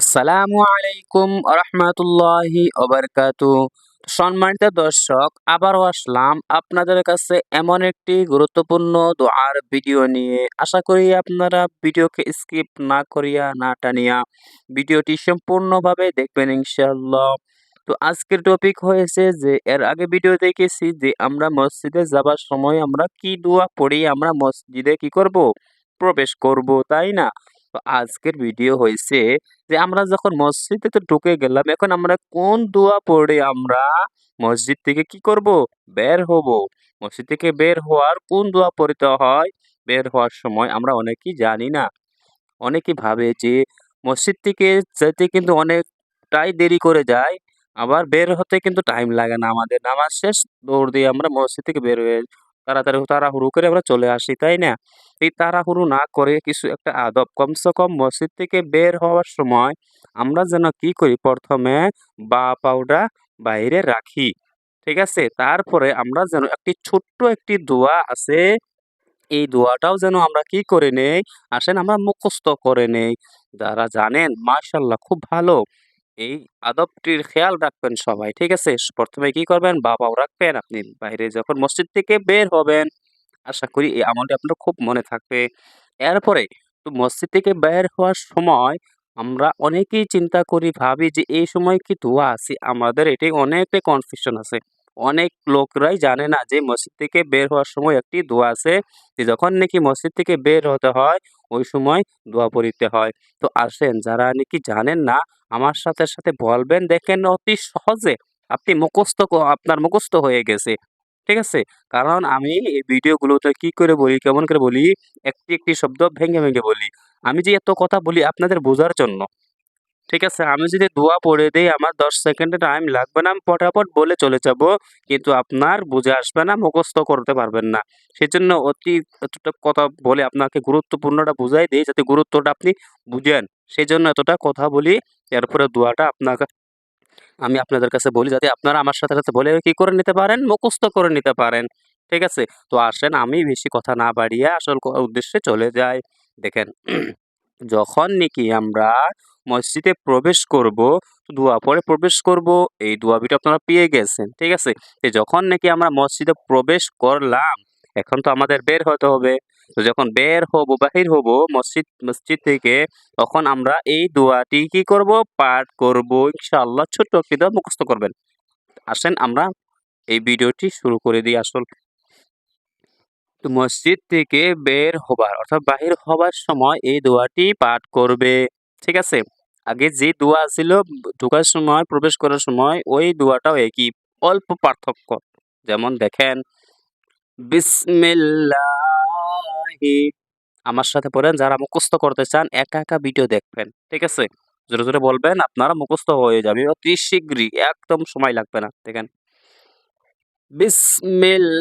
আসসালামু আলাইকুম রহমতুল্লাহি ওবরকাতু। সম্মানিত দর্শক, আবারও আসলাম আপনাদের কাছে এমন একটি গুরুত্বপূর্ণ দোয়ার ভিডিও নিয়ে। আশা করি আপনারা ভিডিওকে স্কিপ না করিয়া, না টানিয়া ভিডিওটি সম্পূর্ণভাবে দেখবেন ইনশাআল্লাহ। তো আজকের টপিক হয়েছে যে, এর আগে ভিডিও দেখেছি যে, আমরা মসজিদে যাবার সময় আমরা কি দোয়া পড়ি, আমরা মসজিদে কি করব? প্রবেশ করব, তাই না? তো আজকের ভিডিও হয়েছে যে আমরা যখন মসজিদে তো ঢুকে গেলাম, এখন আমরা কোন দোয়া পড়ে আমরা মসজিদ থেকে কি করব? বের হব। মসজিদ থেকে বের হওয়ার কোন দোয়া পড়তে হয়? বের হওয়ার সময় আমরা অনেকেই জানি না। অনেকেই ভাবে যে মসজিদ থেকে যেতে কিন্তু অনেকটাই দেরি করে যায়, আবার বের হতে কিন্তু টাইম লাগে না। আমাদের নামাজ শেষ, দৌড় দিয়ে আমরা মসজিদ থেকে বের হয়ে তাড়াতাড়ি তাড়াহুড়ো করে আমরা চলে আসি, তাই না? এই তাড়াহুড়ো না করে কিছু একটা আদব কমসে কম মসজিদ থেকে বের হওয়ার সময় আমরা যেন কি করি? প্রথমে বা পাউডা বাইরে রাখি, ঠিক আছে? তারপরে আমরা যেন একটি ছোট্ট একটি দোয়া আছে, এই দোয়াটাও যেন আমরা কি করে নেই? আসেন আমরা মুখস্থ করে নেই। যারা জানেন মাশাল্লাহ খুব ভালো। এই আদবটির খেয়াল রাখবেন সবাই, ঠিক আছে? প্রথমে কি করবেন? বাবাও রাখবেন। আপনি বাইরে যখন মসজিদ থেকে বের হবেন, আশা করি এই আমলটি আপনার খুব মনে থাকবে। এরপরে তো মসজিদ থেকে বের হওয়ার সময় আমরা অনেকেই চিন্তা করি, ভাবি যে এই সময় কি ধোয়া আছে? আমাদের এটি অনেকটাই কনফিউশন আছে। অনেক লোকরাই জানে না যে মসজিদ থেকে বের হওয়ার সময় একটি দোয়া আছে যে যখন নাকি মসজিদ থেকে বের হতে হয়, ওই সময় দোয়া পড়িতে হয়। তো আসেন, যারা নাকি জানেন না, আমার সাথে সাথে বলবেন, দেখেন অতি সহজে আপনি মুখস্থ আপনার মুখস্থ হয়ে গেছে। ঠিক আছে? কারণ আমি এই ভিডিওগুলোতে কি করে বলি, কেমন করে বলি, একটি একটি শব্দ ভেঙে ভেঙে বলি। আমি যে এত কথা বলি আপনাদের বোঝার জন্য। ঠিক আছে? আমি যদি দোয়া পড়ে দিই, আমার দশ সেকেন্ডে টাইম লাগবে না, আমি পটাপট বলে চলে যাব। কিন্তু আপনার বুঝে আসবে না, মুখস্থ করতে পারবেন না। সেজন্য অতি এতটা কথা বলে আপনাকে গুরুত্বপূর্ণটা বুঝাই দিই, যাতে গুরুত্বটা আপনি বুঝেন। সেই জন্য এতটা কথা বলি, এরপরে দোয়াটা আপনাকে আমি আপনাদের কাছে বলি, যাতে আপনারা আমার সাথে সাথে বলে কি করে নিতে পারেন? মুখস্থ করে নিতে পারেন। ঠিক আছে? তো আসেন, আমি বেশি কথা না বাড়িয়ে আসল উদ্দেশ্যে চলে যাই। দেখেন, যখন নাকি আমরা মসজিদে প্রবেশ করব দোয়া পরে প্রবেশ করব, এই দোয়া ভিডিও আপনারা পেয়ে গেছেন, ঠিক আছে? যখন নাকি আমরা মসজিদে প্রবেশ করলাম, এখন তো আমাদের বের হতে হবে। তো যখন বের হব, বাহির হব মসজিদ মসজিদ থেকে, তখন আমরা এই দোয়াটি কি করব? পাঠ করব, ইনশাআল্লাহ ছোট্ট একটি দোয়া মুখস্থ করবেন। আসেন আমরা এই ভিডিওটি শুরু করে দিই আসল। তো মসজিদ থেকে বের হবার, অর্থাৎ বাহির হবার সময় এই দোয়াটি পাঠ করবে, ঠিক আছে? আগে যে দোয়া ছিল ঢোকার সময়, প্রবেশ করার সময়, ওই দোয়াটাও একই, অল্প পার্থক্য। যেমন দেখেন, বিসমিল্লাহি আমার সাথে পড়েন, যারা মুখস্থ করতে চান, একা একা ভিডিও দেখবেন, ঠিক আছে? জোরে জোরে বলবেন, আপনারা মুখস্থ হয়ে যাবে অতি শীঘ্রই একদম সময় লাগবে না, দেখেন।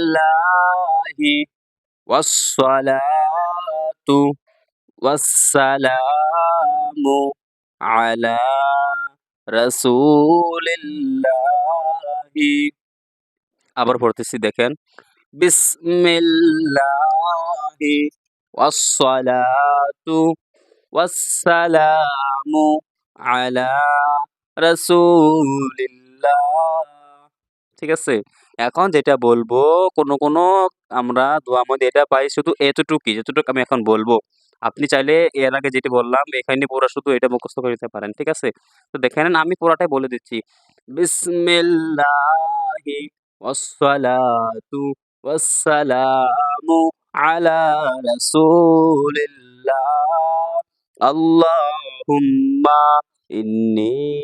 বিসমিল্লাহি ওয়াসসালাতু ওয়াসসালামু আলা রাসূলিল্লাহি আবার পড়তেছি, দেখেন। বিসমিল্লাহি ওয়াসসালাতু ওয়াসসালামু আলা রাসূলিল্লাহ। ঠিক আছে? এখন যেটা বলব, কোনো কোনো আমরা দোয়ার মধ্যে এটা পাই শুধু এতটুকুই, যতটুকু আমি এখন বলব। আপনি চাইলে এর আগে যেটি বললাম, এখানে পুরো শুধু এটা মুখস্থ করে নিতে পারেন, ঠিক আছে? তো দেখে নেন, আমি পুরাটাই বলে দিচ্ছি। আলা ইন্নী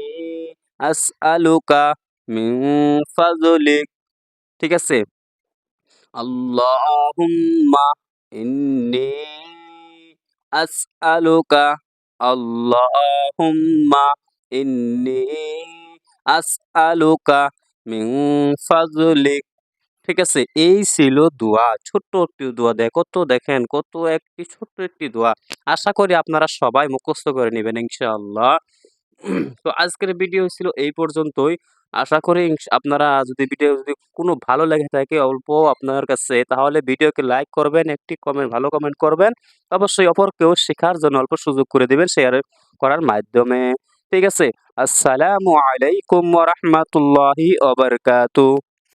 ঠিক আছে? আল্লাহুম্মা ইন্নী আসআলুকা আল্লাহুম্মা ইন্নি আসআলুকা মিন ফাজলিক ঠিক আছে, এই ছিল দোয়া, ছোট্ট একটি দোয়া দেয় কত দেখেন, কত একটি ছোট্ট একটি দোয়া। আশা করি আপনারা সবাই মুখস্থ করে নেবেন, ইনশাআল্লাহ। তো আজকের ভিডিও ছিল এই পর্যন্তই। আশা করি আপনারা যদি ভিডিও যদি কোনো ভালো লেগে থাকে অল্প আপনার কাছে, তাহলে ভিডিওকে লাইক করবেন, একটি কমেন্ট ভালো কমেন্ট করবেন। অবশ্যই অপরকেও শেখার জন্য অল্প সুযোগ করে দেবেন শেয়ার করার মাধ্যমে। ঠিক আছে? আসসালামু আলাইকুম রহমতুল্লাহি ওবরকাতু